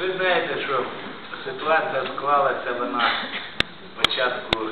Ви знаєте, що ситуація склалася вона спочатку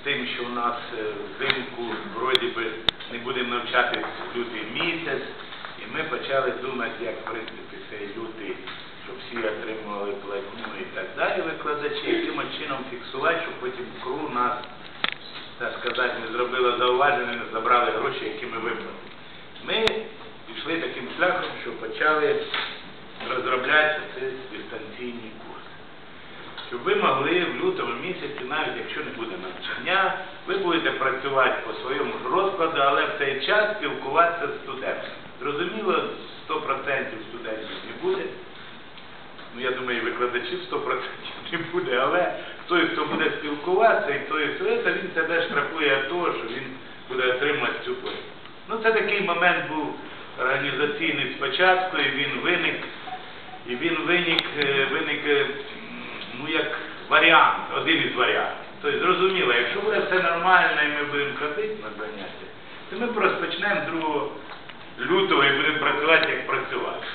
з тим, що у нас е, взимку вроді би не будемо навчатись лютий місяць, і ми почали думати, як в принципі цей лютий, щоб всі отримували платню і так далі, викладачі, яким чином фіксувати, щоб потім КРУ нас, так сказати, не зробила зауваження, не забрали гроші, які ми виплатили. Ми пішли таким шляхом, що почали розробляти ці дистанційні курси. Щоб ви могли в лютому місяці, навіть якщо не буде навчання, ви будете працювати по своєму розкладу, але в цей час спілкуватися з студентами. Зрозуміло, 100% студентів не буде. Ну, я думаю, і викладачів 100% не буде, але той, хто буде спілкуватися, і той, хто це, він себе штрафує від того, що він буде отримати цю плату. Ну, це такий момент був організаційний спочатку, і він виник, і він виник, е, виник е, ну, як варіант, один із варіантів. Тобто, зрозуміло, якщо буде все нормально і ми будемо ходити на заняття, то ми розпочнемо 2 лютого і будемо працювати, як працювати.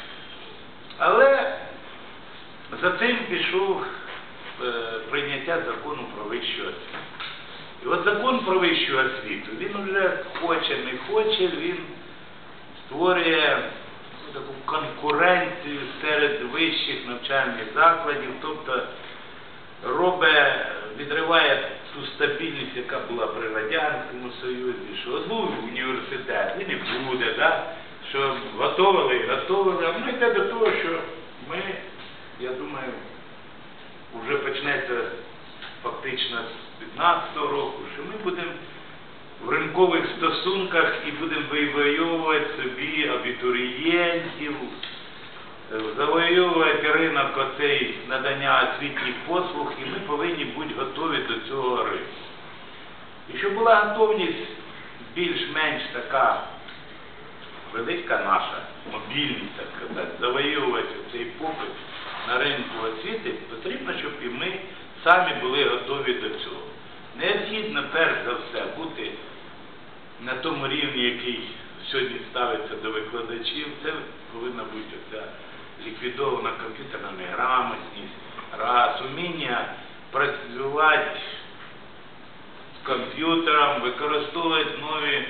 Але за цим пішов е, прийняття закону про вищу освіту. І от закон про вищу освіту, він вже хоче, не хоче, він створює таку конкуренцію серед вищих навчальних закладів, тобто робить, відриває ту стабільність, яка була при Радянському Союзі, що був університет, і буде, да? що готовили, і готовили, а воно йде до того, що ми, я думаю, вже почнеться фактично з 15 року, що ми будемо в ринкових стосунках і будемо вивоювати собі абітурієнтів, е, завоювати ринок оцей надання освітніх послуг, і ми повинні бути готові до цього ринку. І щоб була готовність більш-менш така велика наша мобільність, так сказати, завоювати цей попит на ринку освіти, потрібно, щоб і ми самі були готові до цього. Необхідно, перш за все, бути на тому рівні, який сьогодні ставиться до викладачів. Це повинна бути ця ліквідована комп'ютерна неграмотність, раз, уміння працювати з комп'ютером, використовувати нові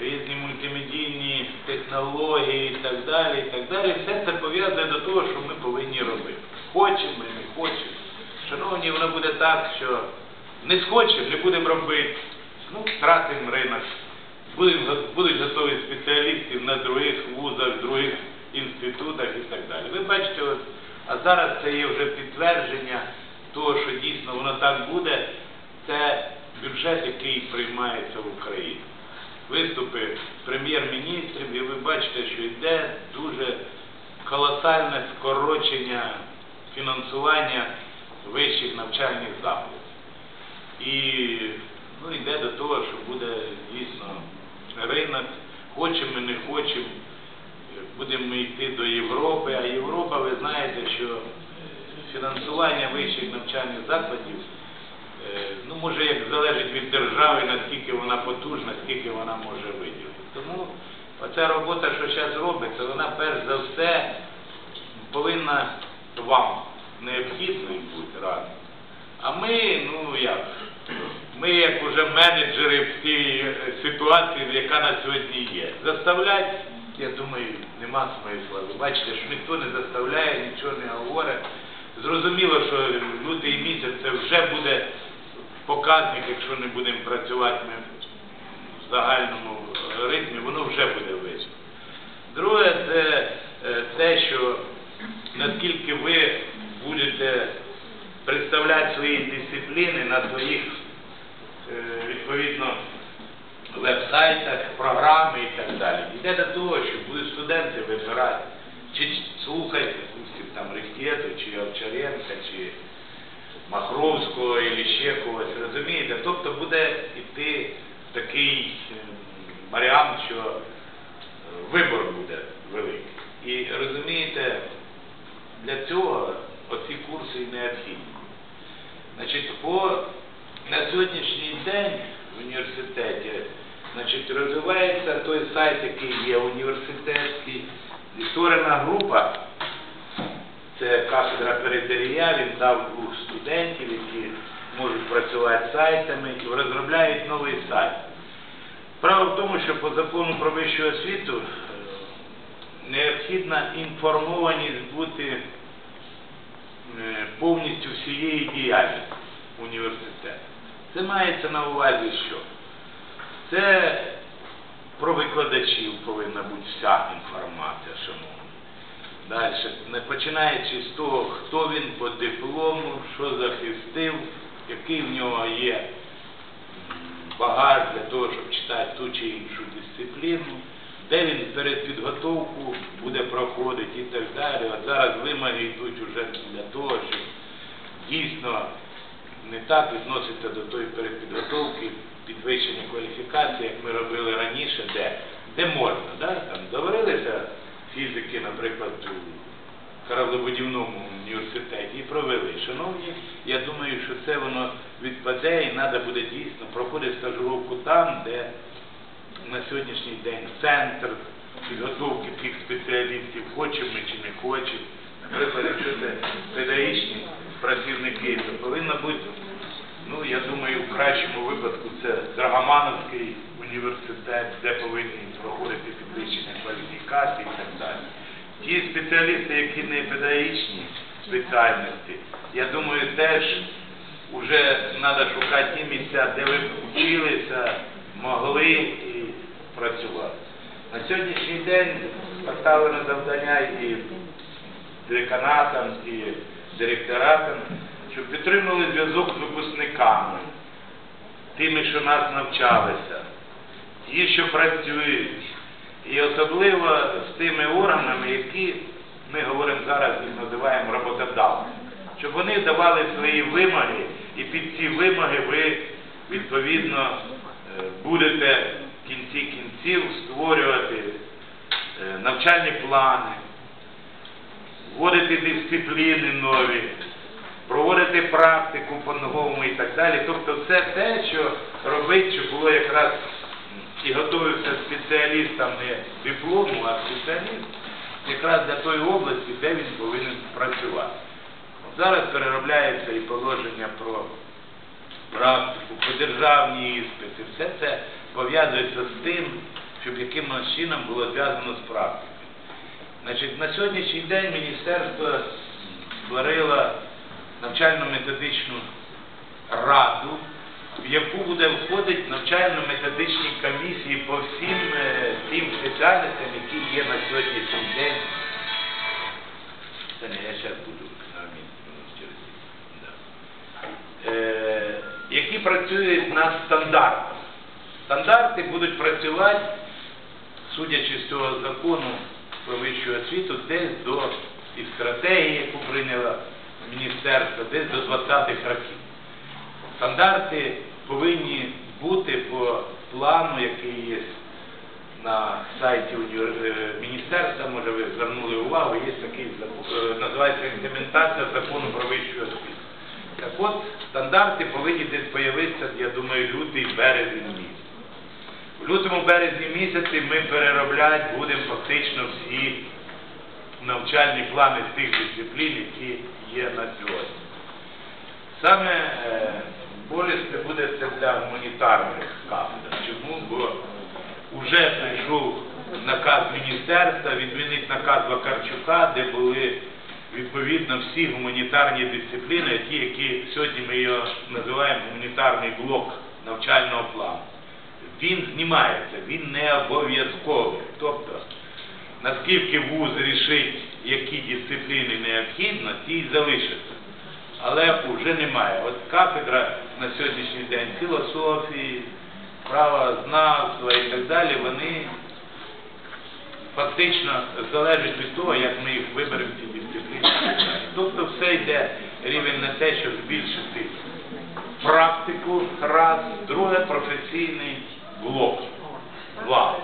різні мультимедійні технології і так далі, і так далі. Все це пов'язує до того, що ми повинні робити. Хочемо, не хочемо. Шановні, воно буде так, що не схочемо, не будемо робити, ну, втратимо ринок. Будуть готові спеціалістів на других вузах, других інститутах і так далі. Ви бачите, а зараз це є вже підтвердження того, що дійсно воно так буде. Це бюджет, який приймається в Україні. Виступи прем'єр-міністрів, і ви бачите, що йде дуже колосальне скорочення фінансування вищих навчальних закладів. І ну, йде до того, що буде дійсно ринок, хочемо, не хочемо, будемо ми йти до Європи, а Європа, ви знаєте, що фінансування вищих навчальних закладів, е, ну, може, як залежить від держави, наскільки вона потужна, скільки вона може виділити. Тому оця робота, що зараз робиться, вона перш за все повинна вам необхідною бути раз. А ми, ну ми як уже менеджери в цій е, ситуації, яка на сьогодні є. Заставляти, я думаю, нема смисла. Ви бачите, що ніхто не заставляє, нічого не говорить. Зрозуміло, що лютий місяць це вже буде показник, якщо не будемо працювати ми в загальному ритмі, воно вже буде видно. Друге, це е, те, що наскільки ви будете представляти свої дисципліни на своїх відповідно веб-сайтах, програми і так далі. Йде до того, що будуть студенти вибирати, чи слухати, допустим, там Рихтєту, чи Овчаренка, чи Махровського, і ще когось, розумієте? Тобто буде йти такий е, варіант, що е, вибор буде великий. І розумієте, для цього оці курси і необхідні. Значить, по, на сьогоднішній день в університеті значить, розвивається той сайт, який є університетський, і група це кафедра периферія, він дав двох студентів, які можуть працювати сайтами і розробляють новий сайт. Справа в тому, що по закону про вищу освіту е, необхідна інформованість бути е, повністю всієї діяльності університету. Це мається на увазі що? Це про викладачів повинна бути вся інформація, шановні. Далі, не починаючи з того, хто він по диплому, що захистив, який в нього є багаж для того, щоб читати ту чи іншу дисципліну, де він перед підготовку буде проходити і так далі. От зараз вимоги йдуть вже для того, щоб дійсно не так відноситься до тої перепідготовки, підвищення кваліфікації, як ми робили раніше, де, де можна. Да? Там доварилися фізики, наприклад, у кораблебудівному університеті і провели. Шановні, я думаю, що це воно відпаде і треба буде дійсно проходити стажировку там, де на сьогоднішній день центр підготовки тих спеціалістів, хочемо ми чи не хочемо. Якщо це педагогічні працівники, то повинно бути, ну я думаю, в кращому випадку це Драгомановський університет, де повинні проходити підвищення кваліфікації і так далі. Ті спеціалісти, які не педагогічні спеціальності, я думаю, теж вже треба шукати ті місця, де ви вчилися, могли і працювати. На сьогоднішній день поставлено завдання і деканатам, і директоратам, щоб підтримали зв'язок з випускниками, тими, що нас навчалися, ті, що працюють, і особливо з тими органами, які ми говоримо зараз, їх називаємо роботодавцями, щоб вони давали свої вимоги, і під ці вимоги ви відповідно е, будете в кінці кінців створювати е, навчальні плани, вводити дисципліни нові, проводити практику по-новому і так далі. Тобто все те, що робить, щоб було якраз і готується спеціалістам не диплому, а спеціаліст якраз для тої області, де він повинен працювати. Зараз переробляється і положення про практику, про державні іспити. Все це пов'язується з тим, щоб якимось чином було зв'язано з практикою. Значить, на сьогоднішній день міністерство створило навчально-методичну раду, в яку буде входити навчально-методичні комісії по всім е, тим спеціальностям, які є на сьогоднішній день. Не я зараз буду да. е, які працюють над стандартом. Стандарти будуть працювати, судячи з цього закону про вищу освіту, десь до і стратегії, яку прийняло міністерство, десь до 20-х років. Стандарти повинні бути по плану, який є на сайті е, міністерства, може ви звернули увагу, є такий е, називається імплементація закону про вищу освіту. Так от, стандарти повинні десь появитися, я думаю, лютий, березень місяць. В лютому березні місяці ми переробляти будемо фактично всі навчальні плани з тих дисциплін, які є на сьогодні. Саме е, болісне буде це для гуманітарних кафедр. Чому? Бо вже прийшов наказ міністерства, відмінить наказ Вакарчука, де були відповідно всі гуманітарні дисципліни, ті, які сьогодні ми його називаємо гуманітарний блок навчального плану. Він знімається, він не обов'язковий. Тобто, наскільки вуз рішить, які дисципліни необхідно, ті й залишаться. Але вже немає. От кафедра на сьогоднішній день філософії, правознавства і так далі, вони фактично залежать від того, як ми їх виберемо ці дисципліни. Тобто все йде рівень на те, щоб збільшити практику, раз, друге професійний блок, два.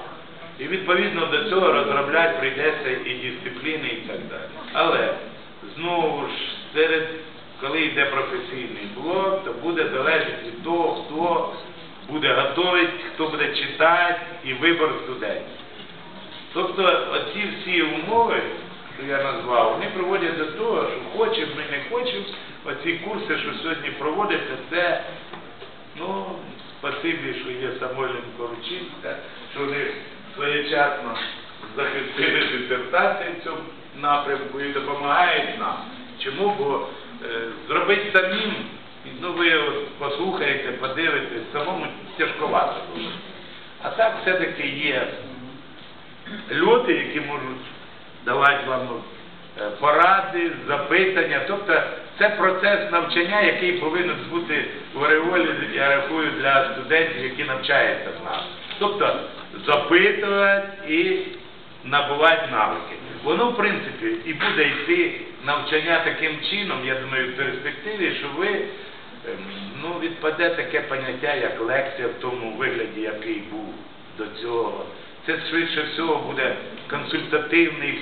І відповідно до цього розробляти прийдеться і дисципліни і так далі. Але знову ж серед, коли йде професійний блок, то буде залежати від того, хто буде готовий, хто буде читати і вибор студентів. Тобто оці всі умови, що я назвав, вони приводять до того, що хочемо, ми не хочемо. Оці курси, що сьогодні проводяться, це ну, спасибі, що є Самойленко Ручинська, що вони своєчасно захистили дисертацію в цьому напрямку і допомагають нам. Чому? Бо е, зробити самим, ну ви послухаєте, подивитесь, самому тяжковато. А так все-таки є люди, які можуть давати вам е, поради, запитання. Тобто це процес навчання, який повинен бути в ореолі, я рахую, для студентів, які навчаються в нас. Тобто запитувати і набувати навики. Воно, в принципі, і буде йти навчання таким чином, я думаю, в перспективі, що ви ем, ну, відпаде таке поняття, як лекція в тому вигляді, який був до цього. Це швидше всього буде консультативний,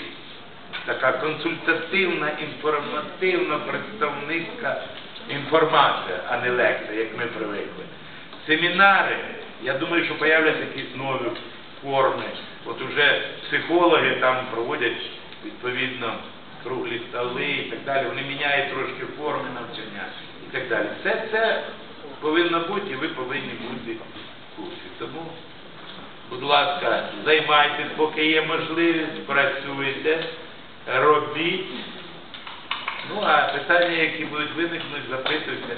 така консультативна, інформативна, представницька інформація, а не лекція, як ми привикли. Семінари, я думаю, що появляться якісь нові форми. От уже психологи там проводять відповідно круглі столи і так далі. Вони міняють трошки форми навчання і так далі. Все це повинно бути, і ви повинні бути в курсі. Тому, будь ласка, займайтесь, поки є можливість, працюйте, робіть. Ну а питання, які будуть виникнуть, запитуйте.